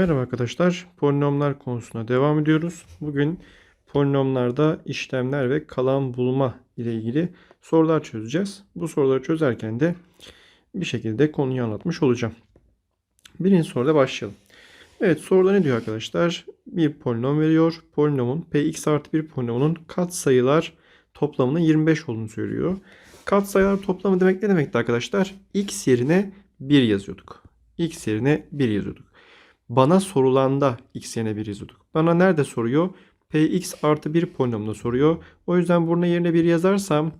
Merhaba arkadaşlar. Polinomlar konusuna devam ediyoruz. Bugün polinomlarda işlemler ve kalan bulma ile ilgili sorular çözeceğiz. Bu soruları çözerken de bir şekilde konuyu anlatmış olacağım. Birinci soruda başlayalım. Evet soruda ne diyor arkadaşlar? Bir polinom veriyor. Polinomun px artı bir polinomunun katsayılar toplamının 25 olduğunu söylüyor. Katsayılar toplamı demek ne demekti arkadaşlar? x yerine 1 yazıyorduk. x yerine 1 yazıyorduk. Bana sorulanda x yerine 1 yazıyorduk. Bana nerede soruyor? px artı 1 polinomda soruyor. O yüzden burada yerine 1 yazarsam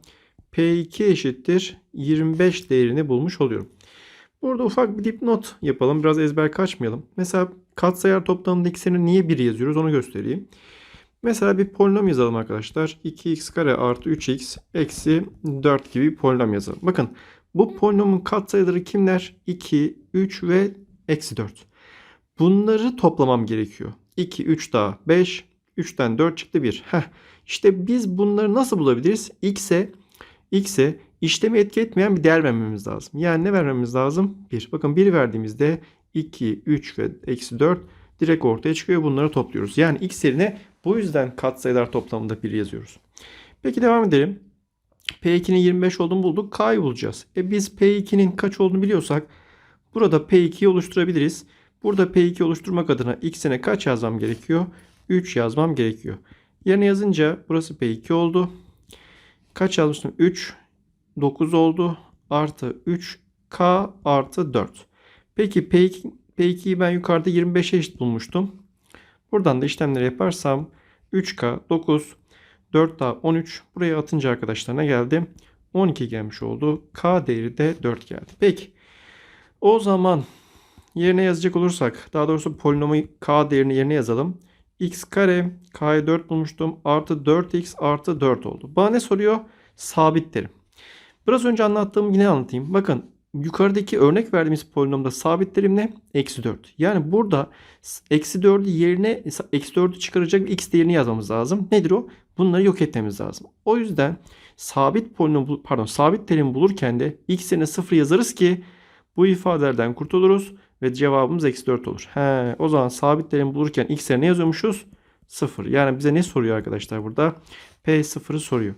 p2 eşittir 25 değerini bulmuş oluyorum. Burada ufak bir dipnot yapalım. Biraz ezber kaçmayalım. Mesela katsayılar toplamında x'ini niye 1 yazıyoruz onu göstereyim. Mesela bir polinom yazalım arkadaşlar. 2x kare artı 3x eksi 4 gibi bir polinom yazalım. Bakın bu polinomun katsayıları kimler? 2, 3 ve eksi 4. Bunları toplamam gerekiyor. 2, 3 daha 5, 3'ten 4 çıktı 1. Heh. İşte biz bunları nasıl bulabiliriz? X'e X'e işlemi etki etmeyen bir değer vermemiz lazım. Yani ne vermemiz lazım? 1. Bakın 1 verdiğimizde 2, 3 ve eksi 4 direkt ortaya çıkıyor. Bunları topluyoruz. Yani X yerine bu yüzden katsayılar toplamında 1 yazıyoruz. Peki devam edelim. P2'nin 25 olduğunu bulduk. K'yı bulacağız. E biz P2'nin kaç olduğunu biliyorsak burada P2'yi oluşturabiliriz. Burada P2 oluşturmak adına x'ine kaç yazmam gerekiyor? 3 yazmam gerekiyor. Yerine yazınca burası P2 oldu. Kaç yazmıştım? 3. 9 oldu. Artı 3K artı 4. Peki P2, P2'yi ben yukarıda 25'e eşit bulmuştum. Buradan da işlemleri yaparsam 3K 9 4 daha 13. Buraya atınca arkadaşlarına geldi. 12 gelmiş oldu. K değeri de 4 geldi. Peki. O zaman yerine yazacak olursak daha doğrusu polinomu k değerini yerine yazalım. x kare k'ya 4 bulmuştum. Artı 4x artı 4 oldu. Bana ne soruyor? Sabit terim. Biraz önce anlattığım yine anlatayım. Bakın yukarıdaki örnek verdiğimiz polinomda sabit terim ne? Eksi 4. Yani burada eksi 4'ü yerine eksi 4'ü çıkaracak x değerini yazmamız lazım. Nedir o? Bunları yok etmemiz lazım. O yüzden sabit polinom pardon sabit terim bulurken de x yerine 0 yazarız ki bu ifadelerden kurtuluruz ve cevabımız eksi 4 olur. He, o zaman sabit bulurken x yerine ne yazıyormuşuz? 0. Yani bize ne soruyor arkadaşlar burada? P0'ı soruyor.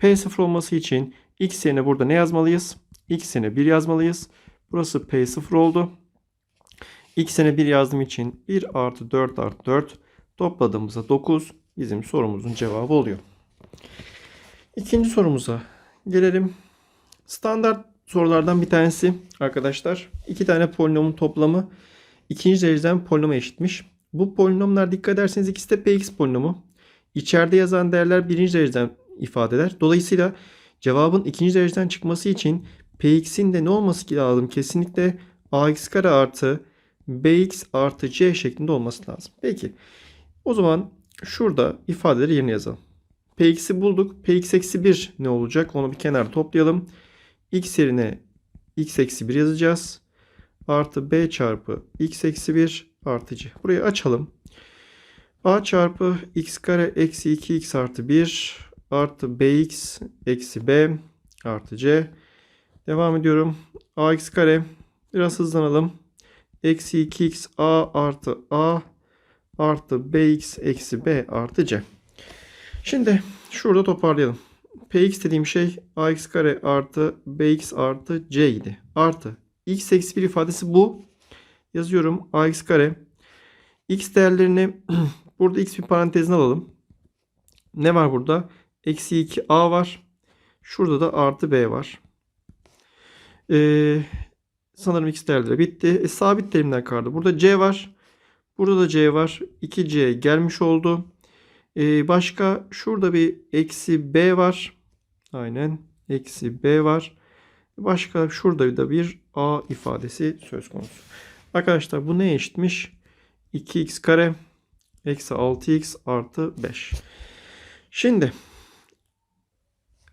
P0 olması için x yerine burada ne yazmalıyız? x yerine 1 yazmalıyız. Burası P0 oldu. x yerine 1 yazdığım için 1 artı 4 artı 4 topladığımızda 9 bizim sorumuzun cevabı oluyor. İkinci sorumuza gelelim. Standart sorulardan bir tanesi arkadaşlar. İki tane polinomun toplamı ikinci dereceden polinoma eşitmiş. Bu polinomlar dikkat ederseniz ikisi de px polinomu. İçeride yazan değerler birinci dereceden ifade eder. Dolayısıyla cevabın ikinci dereceden çıkması için px'in de ne olması lazım? Kesinlikle ax kare artı bx artı c şeklinde olması lazım. Peki o zaman şurada ifadeleri yerine yazalım. px'i bulduk. px eksi 1 ne olacak? Onu bir kenara toplayalım x yerine x eksi 1 yazacağız. Artı b çarpı x eksi 1 artı c. Burayı açalım. a çarpı x kare eksi 2x artı 1 artı bx eksi b artı c. Devam ediyorum. ax kare biraz hızlanalım. Eksi 2x a artı a artı bx eksi b artı c. Şimdi şurada toparlayalım px dediğim şey ax kare artı bx artı c idi. Artı x eksi 1 ifadesi bu. Yazıyorum ax kare. x değerlerini burada x bir parantezine alalım. Ne var burada? Eksi 2a var. Şurada da artı b var. Ee, sanırım x değerleri bitti. E, sabit terimler kaldı. Burada c var. Burada da c var. 2c gelmiş oldu. Ee, başka şurada bir eksi b var. Aynen. Eksi b var. Başka şurada da bir a ifadesi söz konusu. Arkadaşlar bu ne eşitmiş? 2x kare eksi 6x artı 5. Şimdi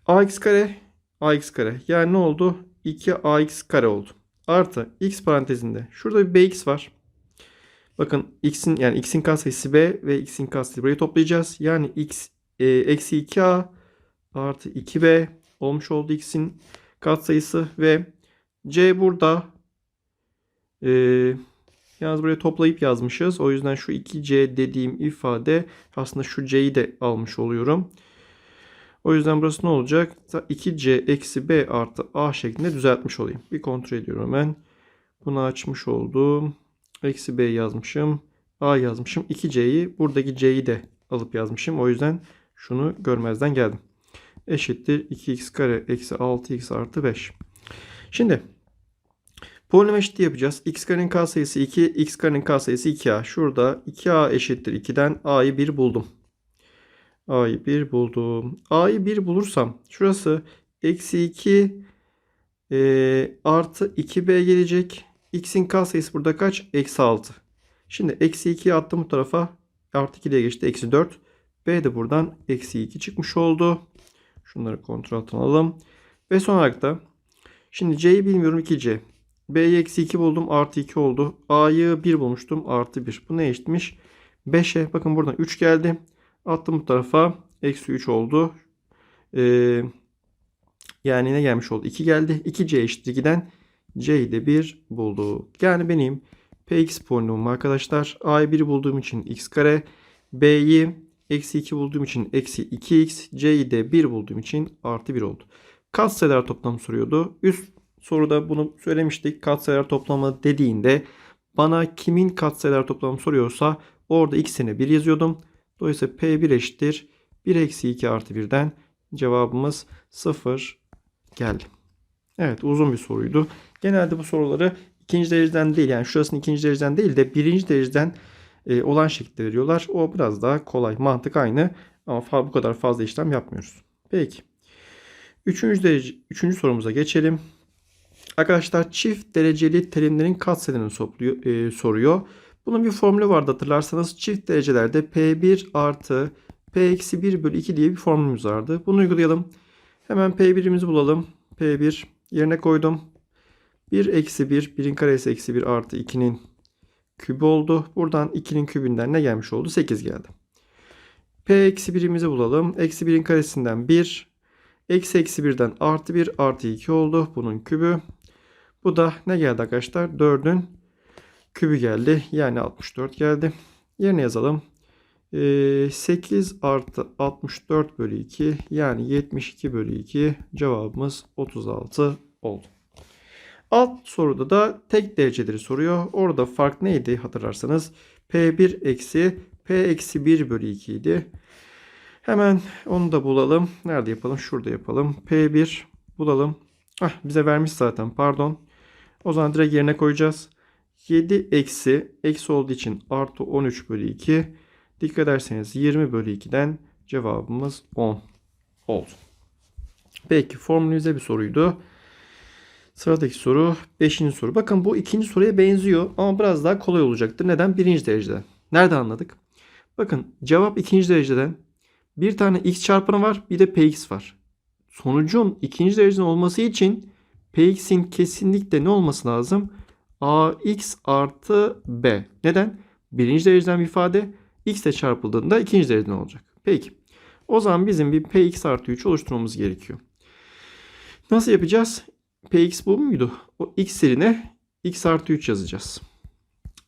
ax kare ax kare yani ne oldu? 2ax kare oldu. Artı x parantezinde şurada bir bx var. Bakın x'in yani x'in katsayısı b ve x'in katsayısı burayı toplayacağız. Yani x e, eksi 2a artı 2b olmuş oldu x'in katsayısı ve c burada e, Yalnız buraya toplayıp yazmışız. O yüzden şu 2c dediğim ifade aslında şu c'yi de almış oluyorum. O yüzden burası ne olacak? 2c eksi b artı a şeklinde düzeltmiş olayım. Bir kontrol ediyorum hemen. Bunu açmış oldum. Eksi b yazmışım. a yazmışım. 2c'yi buradaki c'yi de alıp yazmışım. O yüzden şunu görmezden geldim. Eşittir 2x kare eksi 6x artı 5. Şimdi polinom eşitliği yapacağız. x karenin k sayısı 2, x karenin k sayısı 2a. Şurada 2a eşittir 2'den a'yı 1 buldum. a'yı 1 buldum. a'yı 1 bulursam şurası eksi 2 e, artı 2b gelecek. x'in k sayısı burada kaç? Eksi 6. Şimdi eksi 2'yi attım bu tarafa. Artı 2 diye geçti. Eksi 4. B de buradan eksi 2 çıkmış oldu. Şunları kontrol altına alalım. Ve son olarak da şimdi C'yi bilmiyorum 2C. B'yi eksi 2 buldum artı 2 oldu. A'yı 1 bulmuştum artı 1. Bu ne eşitmiş? 5'e bakın buradan 3 geldi. Attım bu tarafa. Eksi 3 oldu. Ee, yani ne gelmiş oldu? 2 geldi. 2C eşittir 2'den C'yi de 1 bulduk. Yani benim Px polinomum arkadaşlar. A'yı 1 bulduğum için x kare. B'yi eksi 2 bulduğum için eksi 2x. C'yi de 1 bulduğum için artı 1 oldu. Katsayılar toplamı soruyordu. Üst soruda bunu söylemiştik. Katsayılar toplamı dediğinde bana kimin katsayılar toplamı soruyorsa orada x'ine 1 yazıyordum. Dolayısıyla P1 eşittir. 1 eksi 2 artı 1'den cevabımız 0 geldi. Evet uzun bir soruydu. Genelde bu soruları ikinci dereceden değil yani şurasını ikinci dereceden değil de birinci dereceden e, olan şekilde veriyorlar. O biraz daha kolay. Mantık aynı ama bu kadar fazla işlem yapmıyoruz. Peki. Üçüncü, derece, üçüncü sorumuza geçelim. Arkadaşlar çift dereceli terimlerin katsayılarını e, soruyor. Bunun bir formülü vardı hatırlarsanız. Çift derecelerde P1 artı P eksi 1 bölü 2 diye bir formülümüz vardı. Bunu uygulayalım. Hemen P1'imizi bulalım. P1 yerine koydum. 1 eksi 1, 1'in karesi eksi 1 artı 2'nin kübü oldu. Buradan 2'nin kübünden ne gelmiş oldu? 8 geldi. P eksi 1'imizi bulalım. Eksi 1'in karesinden 1. Eksi eksi 1'den artı 1 artı 2 oldu. Bunun kübü. Bu da ne geldi arkadaşlar? 4'ün kübü geldi. Yani 64 geldi. Yerine yazalım. 8 artı 64 bölü 2 yani 72 bölü 2 cevabımız 36 oldu. Alt soruda da tek dereceleri soruyor. Orada fark neydi hatırlarsanız? P1 eksi P eksi 1 bölü 2 idi. Hemen onu da bulalım. Nerede yapalım? Şurada yapalım. P1 bulalım. Ah bize vermiş zaten pardon. O zaman direkt yerine koyacağız. 7 eksi eksi olduğu için artı 13 bölü 2. Dikkat ederseniz 20 bölü 2'den cevabımız 10 oldu. Peki formülize bir soruydu. Sıradaki soru 5. soru. Bakın bu ikinci soruya benziyor ama biraz daha kolay olacaktır. Neden? Birinci dereceden. Nerede anladık? Bakın cevap ikinci dereceden. Bir tane x çarpanı var bir de px var. Sonucun ikinci dereceden olması için px'in kesinlikle ne olması lazım? ax artı b. Neden? Birinci dereceden bir ifade x ile çarpıldığında ikinci dereceden olacak. Peki. O zaman bizim bir px artı 3 oluşturmamız gerekiyor. Nasıl yapacağız? Px bu muydu? O x yerine x artı 3 yazacağız.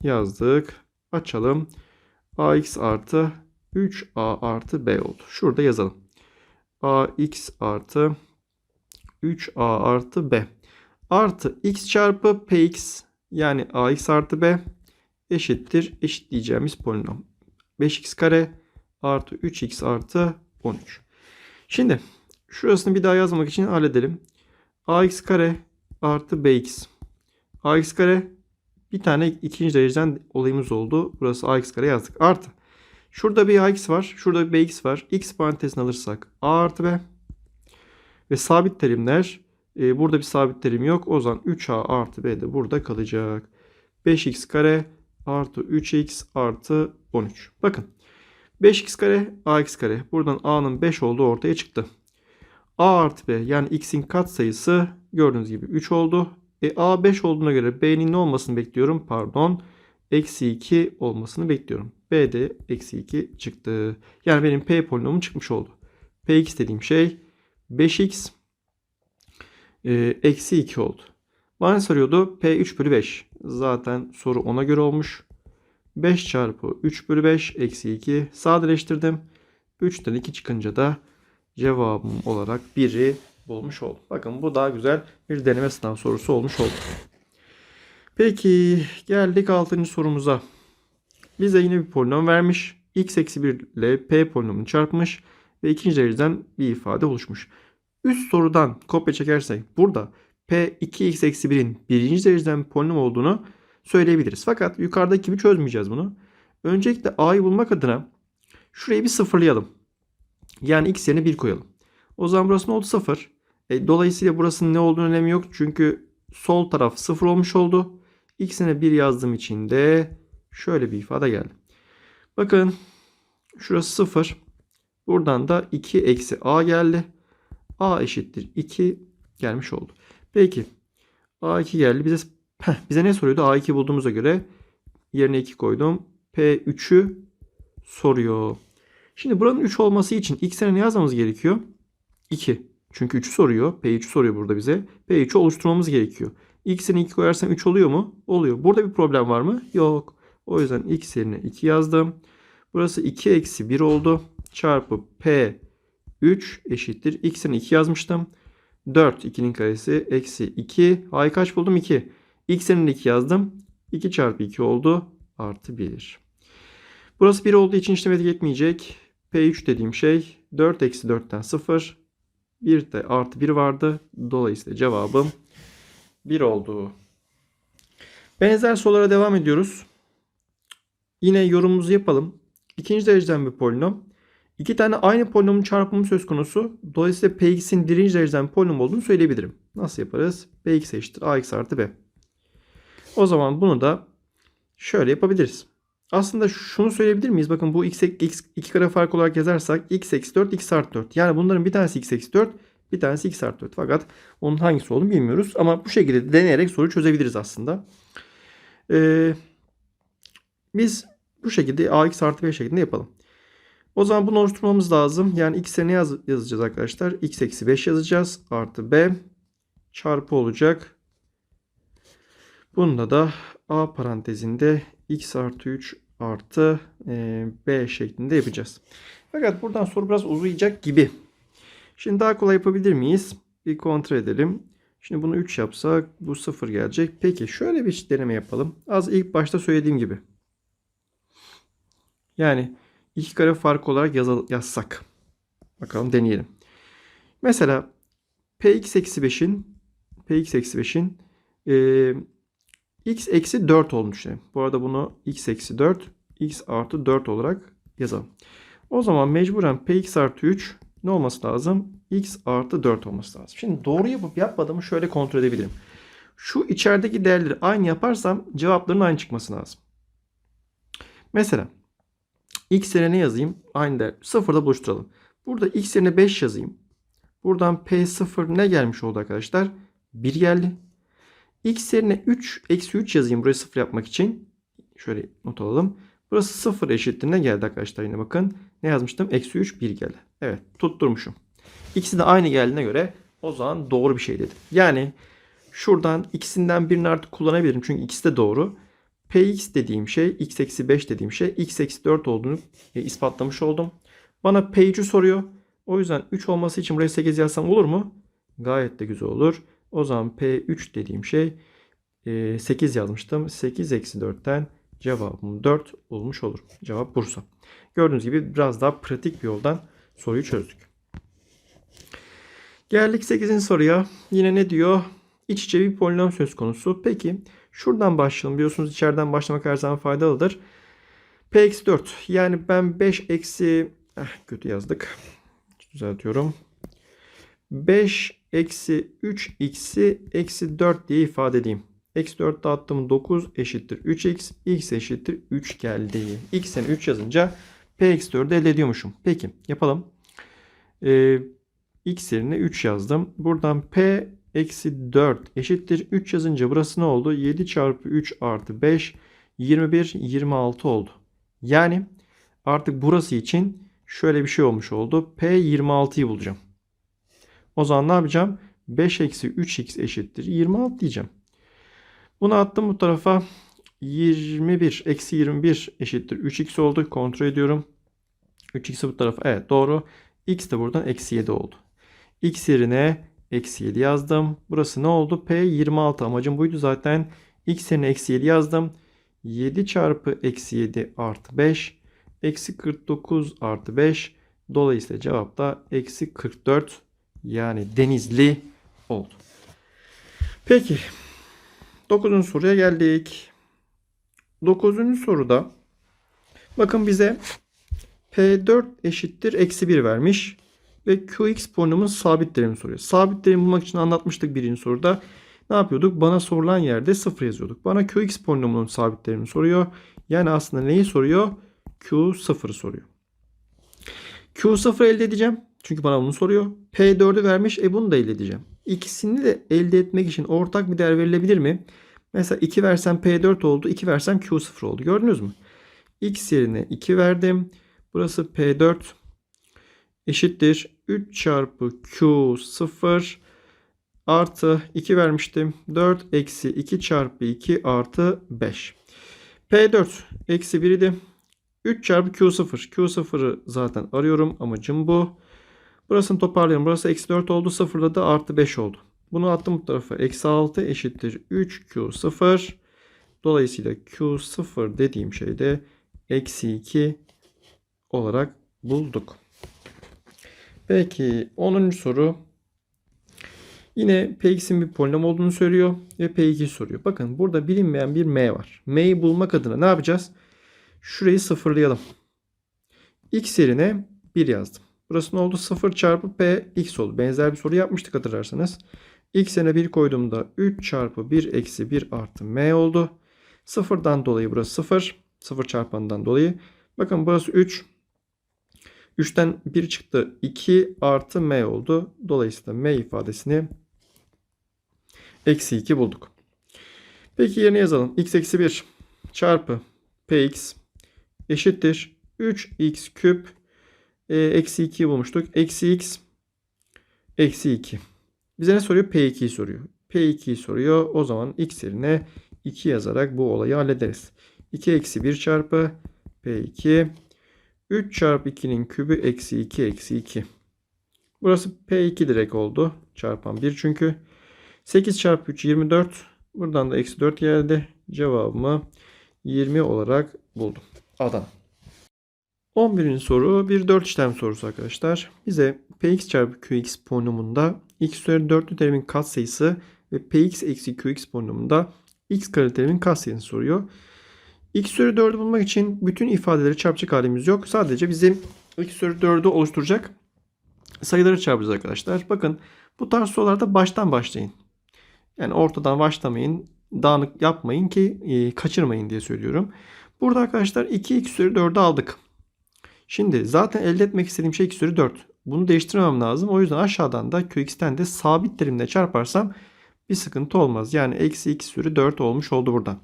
Yazdık. Açalım. ax artı 3a artı b oldu. Şurada yazalım. ax artı 3a artı b artı x çarpı px yani ax artı b eşittir eşitleyeceğimiz polinom. 5x kare artı 3x artı 13. Şimdi şurasını bir daha yazmak için halledelim. Ax kare artı bx. ax kare bir tane ikinci dereceden olayımız oldu. Burası ax kare yazdık. Artı. Şurada bir ax var. Şurada bir bx var. x parantezini alırsak a artı b. Ve sabit terimler. E, burada bir sabit terim yok. O zaman 3a artı b de burada kalacak. 5x kare artı 3x artı 13. Bakın 5x kare ax kare. Buradan a'nın 5 olduğu ortaya çıktı. A artı b yani x'in katsayısı gördüğünüz gibi 3 oldu. E, a 5 olduğuna göre b'nin ne olmasını bekliyorum? Pardon. Eksi 2 olmasını bekliyorum. b de eksi 2 çıktı. Yani benim p polinomum çıkmış oldu. px dediğim şey 5x e, eksi 2 oldu. Bana soruyordu? P 3 bölü 5. Zaten soru ona göre olmuş. 5 çarpı 3 bölü 5 eksi 2 sadeleştirdim. 3'ten 2 çıkınca da cevabım olarak 1'i bulmuş oldum. Bakın bu daha güzel bir deneme sınav sorusu olmuş oldu. Peki geldik 6. sorumuza. Bize yine bir polinom vermiş. x eksi 1 ile p polinomunu çarpmış ve ikinci dereceden bir ifade oluşmuş. Üst sorudan kopya çekersek burada p 2x eksi 1'in birinci dereceden polinom olduğunu söyleyebiliriz. Fakat yukarıdaki gibi çözmeyeceğiz bunu. Öncelikle a'yı bulmak adına şurayı bir sıfırlayalım. Yani x yerine 1 koyalım. O zaman burası ne oldu? 0. E, dolayısıyla burasının ne olduğunu önemi yok. Çünkü sol taraf 0 olmuş oldu. X'ine 1 yazdığım için de şöyle bir ifade geldi. Bakın şurası 0. Buradan da 2 eksi a geldi. a eşittir 2 gelmiş oldu. Peki a2 geldi. Bize, heh, bize ne soruyordu? a2 bulduğumuza göre yerine 2 koydum. p3'ü soruyor. Şimdi buranın 3 olması için x'e ne yazmamız gerekiyor? 2. Çünkü 3'ü soruyor. P3'ü soruyor burada bize. P3'ü oluşturmamız gerekiyor. X'ine 2 koyarsam 3 oluyor mu? Oluyor. Burada bir problem var mı? Yok. O yüzden x yerine 2 yazdım. Burası 2 eksi 1 oldu. Çarpı P 3 eşittir. X'ine 2 yazmıştım. 4 2'nin karesi eksi 2. A'yı kaç buldum? 2. X yerine 2 yazdım. 2 çarpı 2 oldu. Artı 1. Burası 1 olduğu için işlem etmeyecek. P3 dediğim şey 4 eksi 4'ten 0. Bir de artı 1 vardı. Dolayısıyla cevabım 1 oldu. Benzer sorulara devam ediyoruz. Yine yorumumuzu yapalım. İkinci dereceden bir polinom. İki tane aynı polinomun çarpımı söz konusu. Dolayısıyla Px'in birinci dereceden bir polinom olduğunu söyleyebilirim. Nasıl yaparız? Px eşittir ax artı b. O zaman bunu da şöyle yapabiliriz. Aslında şunu söyleyebilir miyiz? Bakın bu x, x 2 kare fark olarak yazarsak x eksi 4 x artı 4. Yani bunların bir tanesi x eksi 4 bir tanesi x artı 4. Fakat onun hangisi olduğunu bilmiyoruz. Ama bu şekilde deneyerek soru çözebiliriz aslında. Ee, biz bu şekilde ax artı b şeklinde yapalım. O zaman bunu oluşturmamız lazım. Yani x'e ne yaz yazacağız arkadaşlar? x eksi 5 yazacağız. Artı b çarpı olacak. Bunda da a parantezinde x artı 3 artı e, b şeklinde yapacağız. Fakat buradan soru biraz uzayacak gibi. Şimdi daha kolay yapabilir miyiz? Bir kontrol edelim. Şimdi bunu 3 yapsak bu 0 gelecek. Peki şöyle bir deneme yapalım. Az ilk başta söylediğim gibi. Yani iki kare fark olarak yazsak. Bakalım deneyelim. Mesela px eksi 5'in px eksi 5'in e, x eksi 4 olmuş. Bu arada bunu x eksi 4 x artı 4 olarak yazalım. O zaman mecburen px artı 3 ne olması lazım? x artı 4 olması lazım. Şimdi doğru yapıp yapmadığımı şöyle kontrol edebilirim. Şu içerideki değerleri aynı yaparsam cevapların aynı çıkması lazım. Mesela x yerine ne yazayım? Aynı değer. Sıfırda buluşturalım. Burada x yerine 5 yazayım. Buradan p0 ne gelmiş oldu arkadaşlar? 1 geldi. X yerine 3 eksi 3 yazayım burayı 0 yapmak için. Şöyle not alalım. Burası 0 eşittir ne geldi arkadaşlar yine bakın. Ne yazmıştım? Eksi 3 1 geldi. Evet tutturmuşum. İkisi de aynı geldiğine göre o zaman doğru bir şey dedim. Yani şuradan ikisinden birini artık kullanabilirim. Çünkü ikisi de doğru. Px dediğim şey x eksi 5 dediğim şey x eksi 4 olduğunu e, ispatlamış oldum. Bana P3'ü soruyor. O yüzden 3 olması için buraya 8 yazsam olur mu? Gayet de güzel olur. O zaman P3 dediğim şey 8 yazmıştım. 8 eksi 4'ten cevabım 4 olmuş olur. Cevap Bursa. Gördüğünüz gibi biraz daha pratik bir yoldan soruyu çözdük. Geldik 8. soruya. Yine ne diyor? İç içe bir polinom söz konusu. Peki şuradan başlayalım. Biliyorsunuz içeriden başlamak her zaman faydalıdır. P eksi 4. Yani ben 5 eksi... Eh, kötü yazdık. Düzeltiyorum. 5 eksi 3x'i eksi 4 diye ifade edeyim. Eksi 4 dağıttım 9 eşittir 3x. x eşittir 3 geldi. x'e 3 yazınca p eksi 4'ü elde ediyormuşum. Peki yapalım. Ee, x yerine 3 yazdım. Buradan p eksi 4 eşittir 3 yazınca burası ne oldu? 7 çarpı 3 artı 5 21 26 oldu. Yani artık burası için şöyle bir şey olmuş oldu. P 26'yı bulacağım. O zaman ne yapacağım? 5 eksi 3x eşittir 26 diyeceğim. Bunu attım bu tarafa. 21 eksi 21 eşittir 3x oldu. Kontrol ediyorum. 3x'i bu tarafa. Evet doğru. x de buradan eksi 7 oldu. x yerine eksi 7 yazdım. Burası ne oldu? P 26. Amacım buydu zaten. x yerine eksi 7 yazdım. 7 çarpı eksi 7 artı 5. Eksi 49 artı 5. Dolayısıyla cevap da eksi 44 yani denizli oldu. Peki 9. soruya geldik. 9. soruda bakın bize P4 eşittir eksi 1 vermiş ve Qx polinomun sabit değerini soruyor. Sabit bulmak için anlatmıştık birinci soruda. Ne yapıyorduk? Bana sorulan yerde 0 yazıyorduk. Bana Qx polinomunun sabit değerini soruyor. Yani aslında neyi soruyor? Q0'ı soruyor. Q0 elde edeceğim. Çünkü bana bunu soruyor. P4'ü vermiş. E bunu da elde edeceğim. İkisini de elde etmek için ortak bir değer verilebilir mi? Mesela 2 versem P4 oldu. 2 versem Q0 oldu. Gördünüz mü? X yerine 2 verdim. Burası P4 eşittir. 3 çarpı Q0 artı 2 vermiştim. 4 eksi 2 çarpı 2 artı 5. P4 eksi 1 idi. 3 çarpı Q0. Q0'ı zaten arıyorum. Amacım bu. Burasını toparlayalım. Burası eksi 4 oldu. Sıfırda da artı 5 oldu. Bunu attım bu tarafa. Eksi 6 eşittir 3Q0. Dolayısıyla Q0 dediğim şey de eksi 2 olarak bulduk. Peki 10. soru. Yine Px'in bir polinom olduğunu söylüyor ve P2 soruyor. Bakın burada bilinmeyen bir M var. M'yi bulmak adına ne yapacağız? Şurayı sıfırlayalım. X yerine 1 yazdım. Burası ne oldu? 0 çarpı P x oldu. Benzer bir soru yapmıştık hatırlarsanız. X yerine 1 koyduğumda 3 çarpı 1 eksi 1 artı M oldu. Sıfırdan dolayı burası 0. 0 çarpanından dolayı. Bakın burası 3. 3'ten 1 çıktı. 2 artı M oldu. Dolayısıyla M ifadesini eksi 2 bulduk. Peki yerine yazalım. x eksi 1 çarpı px eşittir. 3x küp e, eksi 2'yi bulmuştuk. Eksi x eksi 2. Bize ne soruyor? P2'yi soruyor. P2'yi soruyor. O zaman x yerine 2 yazarak bu olayı hallederiz. 2 eksi 1 çarpı P2 3 çarpı 2'nin kübü eksi 2 eksi 2. Burası P2 direkt oldu. Çarpan 1 çünkü. 8 çarpı 3 24. Buradan da eksi 4 geldi. Cevabımı 20 olarak buldum. Adana. 11. soru bir 4 işlem sorusu arkadaşlar. Bize px çarpı qx polinomunda x üzeri 4'lü terimin katsayısı ve px eksi qx polinomunda x kare terimin katsayısını soruyor. x üzeri 4'ü bulmak için bütün ifadeleri çarpacak halimiz yok. Sadece bizim x üzeri 4'ü oluşturacak sayıları çarpacağız arkadaşlar. Bakın bu tarz sorularda baştan başlayın. Yani ortadan başlamayın. Dağınık yapmayın ki e, kaçırmayın diye söylüyorum. Burada arkadaşlar 2x üzeri 4'ü aldık. Şimdi zaten elde etmek istediğim şey x üzeri 4. Bunu değiştirmem lazım. O yüzden aşağıdan da qx'ten de sabit terimle çarparsam bir sıkıntı olmaz. Yani eksi x üzeri 4 olmuş oldu burada.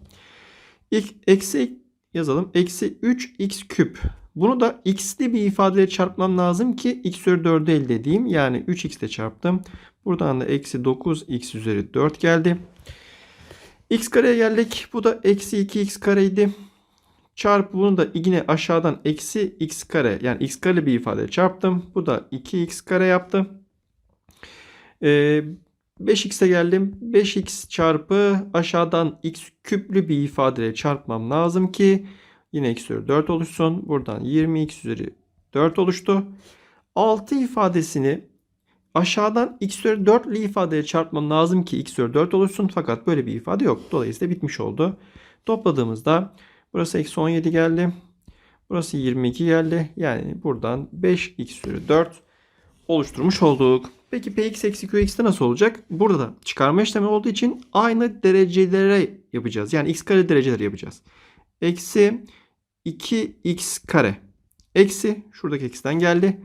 İlk eksi yazalım. Eksi 3x küp. Bunu da x'li bir ifadeyle çarpmam lazım ki x üzeri 4'ü elde edeyim. Yani 3x ile çarptım. Buradan da eksi 9x üzeri 4 geldi. x kareye geldik. Bu da eksi 2x kareydi. Çarpı bunu da yine aşağıdan eksi x kare yani x kare bir ifade çarptım. Bu da 2x kare yaptı. Ee, 5x'e geldim. 5x çarpı aşağıdan x küplü bir ifadeyle çarpmam lazım ki yine x üzeri 4 oluşsun. Buradan 20x üzeri 4 oluştu. 6 ifadesini aşağıdan x üzeri 4'lü ifadeye çarpmam lazım ki x üzeri 4 oluşsun. Fakat böyle bir ifade yok. Dolayısıyla bitmiş oldu. Topladığımızda Burası eksi 17 geldi. Burası 22 geldi. Yani buradan 5x üzeri 4 oluşturmuş olduk. Peki px eksi qx'te nasıl olacak? Burada da çıkarma işlemi olduğu için aynı derecelere yapacağız. Yani x kare dereceleri yapacağız. Eksi 2x kare. Eksi şuradaki x'ten geldi.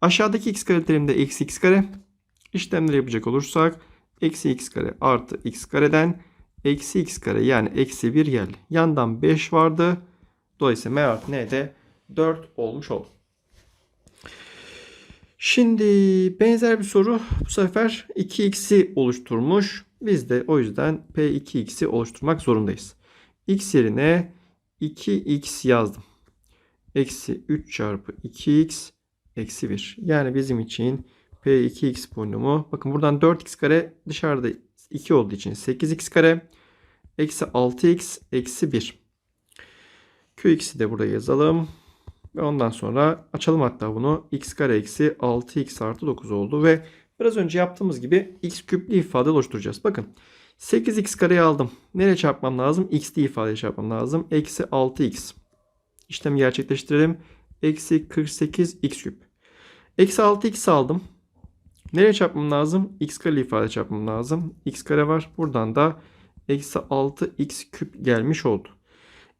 Aşağıdaki x kare terimde eksi x kare. İşlemleri yapacak olursak eksi x kare artı x kareden eksi x kare yani eksi 1 geldi. Yandan 5 vardı. Dolayısıyla m artı n de 4 olmuş oldu. Şimdi benzer bir soru bu sefer 2x'i oluşturmuş. Biz de o yüzden P2x'i oluşturmak zorundayız. X yerine 2x yazdım. Eksi 3 çarpı 2x eksi 1. Yani bizim için P2x polinomu. Bakın buradan 4x kare dışarıda 2 olduğu için 8x kare. Eksi 6x eksi 1. Qx'i de burada yazalım. Ve ondan sonra açalım hatta bunu. x kare eksi 6x artı 9 oldu. Ve biraz önce yaptığımız gibi x küplü ifade oluşturacağız. Bakın 8x kareyi aldım. Nereye çarpmam lazım? x'li ifadeye çarpmam lazım. Eksi 6x. İşlemi gerçekleştirelim. Eksi 48 x küp. Eksi 6x aldım. Nereye çarpmam lazım? x kare ifade çarpmam lazım. x kare var. Buradan da eksi 6x küp gelmiş oldu.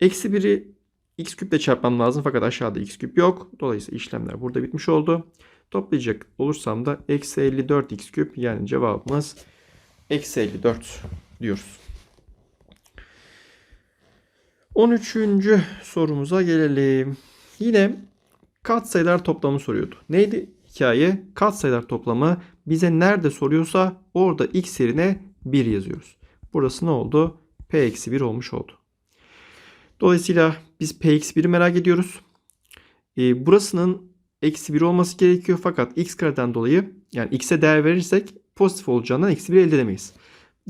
Eksi 1'i x küple çarpmam lazım fakat aşağıda x küp yok. Dolayısıyla işlemler burada bitmiş oldu. Toplayacak olursam da eksi 54 x küp yani cevabımız eksi 54 diyoruz. 13. sorumuza gelelim. Yine katsayılar toplamı soruyordu. Neydi hikaye? Katsayılar toplamı bize nerede soruyorsa orada x yerine 1 yazıyoruz. Burası ne oldu? p-1 olmuş oldu. Dolayısıyla biz p-1'i merak ediyoruz. E, burasının eksi 1 olması gerekiyor fakat x kareden dolayı yani x'e değer verirsek pozitif olacağından eksi 1 elde edemeyiz.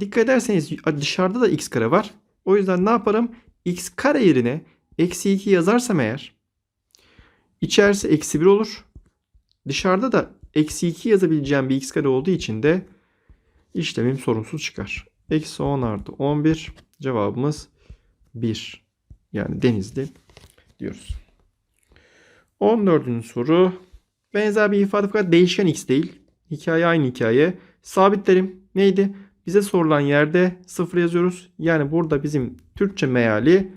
Dikkat ederseniz dışarıda da x kare var. O yüzden ne yaparım? x kare yerine eksi 2 yazarsam eğer içerisi eksi 1 olur. Dışarıda da eksi 2 yazabileceğim bir x kare olduğu için de işlemim sorunsuz çıkar. Eksi 10 artı 11 cevabımız 1. Yani denizli diyoruz. 14. soru. Benzer bir ifade fakat değişken x değil. Hikaye aynı hikaye. Sabitlerim neydi? Bize sorulan yerde 0 yazıyoruz. Yani burada bizim Türkçe meali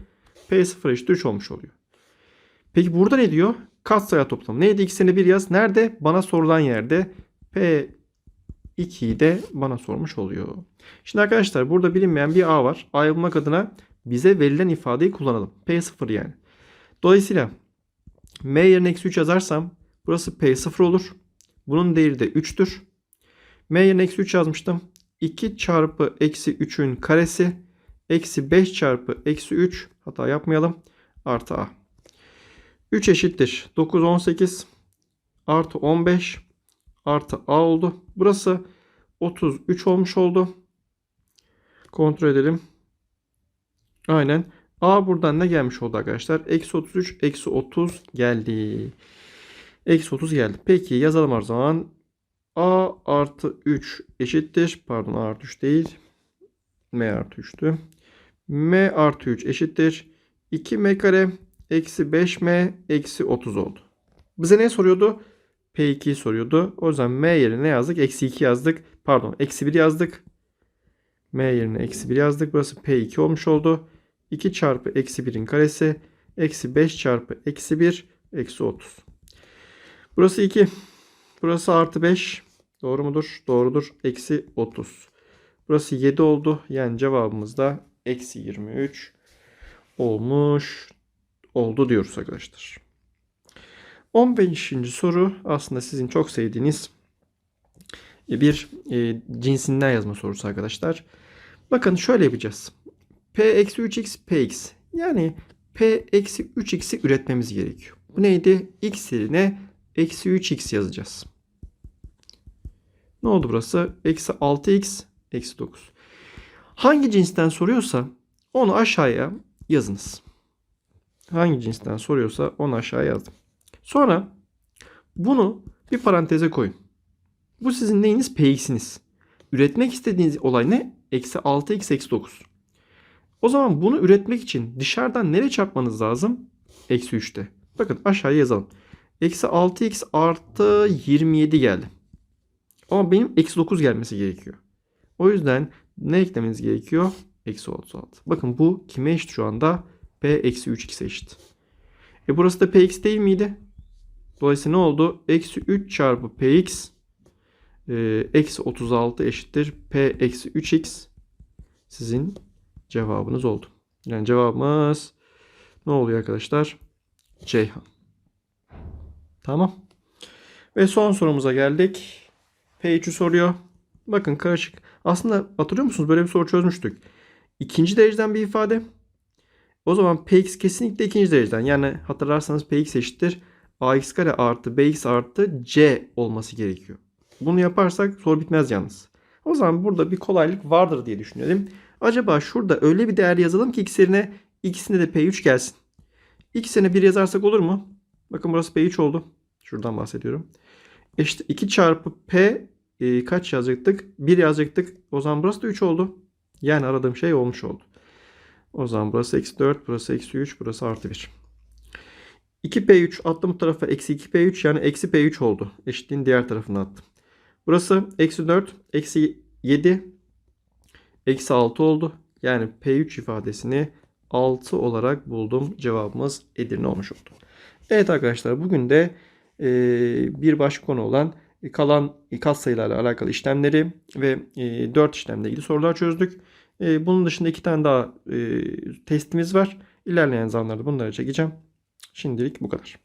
P0 eşittir 3 olmuş oluyor. Peki burada ne diyor? Katsayı toplamı. Neydi? İkisini bir yaz. Nerede? Bana sorulan yerde. P2'yi de bana sormuş oluyor. Şimdi arkadaşlar burada bilinmeyen bir A var. A'yı bulmak adına bize verilen ifadeyi kullanalım. P0 yani. Dolayısıyla M yerine eksi 3 yazarsam burası P0 olur. Bunun değeri de 3'tür. M yerine eksi 3 yazmıştım. 2 çarpı eksi 3'ün karesi eksi 5 çarpı eksi 3 hata yapmayalım artı A. 3 eşittir 9 18 artı 15 artı A oldu. Burası 33 olmuş oldu. Kontrol edelim. Aynen. A buradan ne gelmiş oldu arkadaşlar? Eksi 33 eksi 30 geldi. Eksi 30 geldi. Peki yazalım o zaman. A artı 3 eşittir. Pardon A artı 3 değil. M artı 3'tü. M artı 3 eşittir. 2M kare eksi 5M eksi 30 oldu. Bize ne soruyordu? P2'yi soruyordu. O zaman M yerine ne yazdık? Eksi 2 yazdık. Pardon eksi 1 yazdık. M yerine eksi 1 yazdık. Burası P2 olmuş oldu. 2 çarpı eksi 1'in karesi. Eksi 5 çarpı eksi 1 eksi 30. Burası 2. Burası artı 5. Doğru mudur? Doğrudur. Eksi 30. Burası 7 oldu. Yani cevabımız da eksi 23 olmuş oldu diyoruz arkadaşlar. 15. soru aslında sizin çok sevdiğiniz bir e, cinsinden yazma sorusu arkadaşlar. Bakın şöyle yapacağız. P eksi 3x px. Yani P eksi 3x'i üretmemiz gerekiyor. Bu neydi? X yerine eksi 3x yazacağız. Ne oldu burası? Eksi 6x eksi 9. Hangi cinsten soruyorsa onu aşağıya yazınız. Hangi cinsten soruyorsa onu aşağıya yazdım. Sonra bunu bir paranteze koyun. Bu sizin neyiniz? Px'iniz. Üretmek istediğiniz olay ne? Eksi 6x eksi 9. O zaman bunu üretmek için dışarıdan nereye çarpmanız lazım? Eksi 3'te. Bakın aşağıya yazalım. Eksi 6x artı 27 geldi. Ama benim eksi 9 gelmesi gerekiyor. O yüzden ne eklemeniz gerekiyor? Eksi 36. Bakın bu kime eşit şu anda? P eksi 3x'e eşit. E burası da px değil miydi? Dolayısıyla ne oldu? Eksi 3 çarpı px e, eksi 36 eşittir. P eksi 3x sizin cevabınız oldu. Yani cevabımız ne oluyor arkadaşlar? Ceyhan. Tamam. Ve son sorumuza geldik. P3'ü soruyor. Bakın karışık. Aslında hatırlıyor musunuz? Böyle bir soru çözmüştük. İkinci dereceden bir ifade. O zaman px kesinlikle ikinci dereceden. Yani hatırlarsanız px eşittir ax kare artı bx artı c olması gerekiyor. Bunu yaparsak soru bitmez yalnız. O zaman burada bir kolaylık vardır diye düşünelim. Acaba şurada öyle bir değer yazalım ki x yerine ikisinde de p3 gelsin. İkisine 1 yazarsak olur mu? Bakın burası p3 oldu. Şuradan bahsediyorum. İşte 2 çarpı p e, kaç yazacaktık? 1 yazacaktık. O zaman burası da 3 oldu. Yani aradığım şey olmuş oldu. O zaman burası eksi 4, burası eksi 3, burası artı 1. 2p3 attım bu tarafa eksi 2p3 yani eksi p3 oldu. Eşitliğin diğer tarafına attım. Burası eksi 4, eksi 7, eksi 6 oldu. Yani p3 ifadesini 6 olarak buldum. Cevabımız Edirne olmuş oldu. Evet arkadaşlar bugün de bir başka konu olan kalan katsayılarla alakalı işlemleri ve e, 4 işlemle ilgili sorular çözdük. Bunun dışında iki tane daha testimiz var. İlerleyen zamanlarda bunları çekeceğim. Şimdilik bu kadar.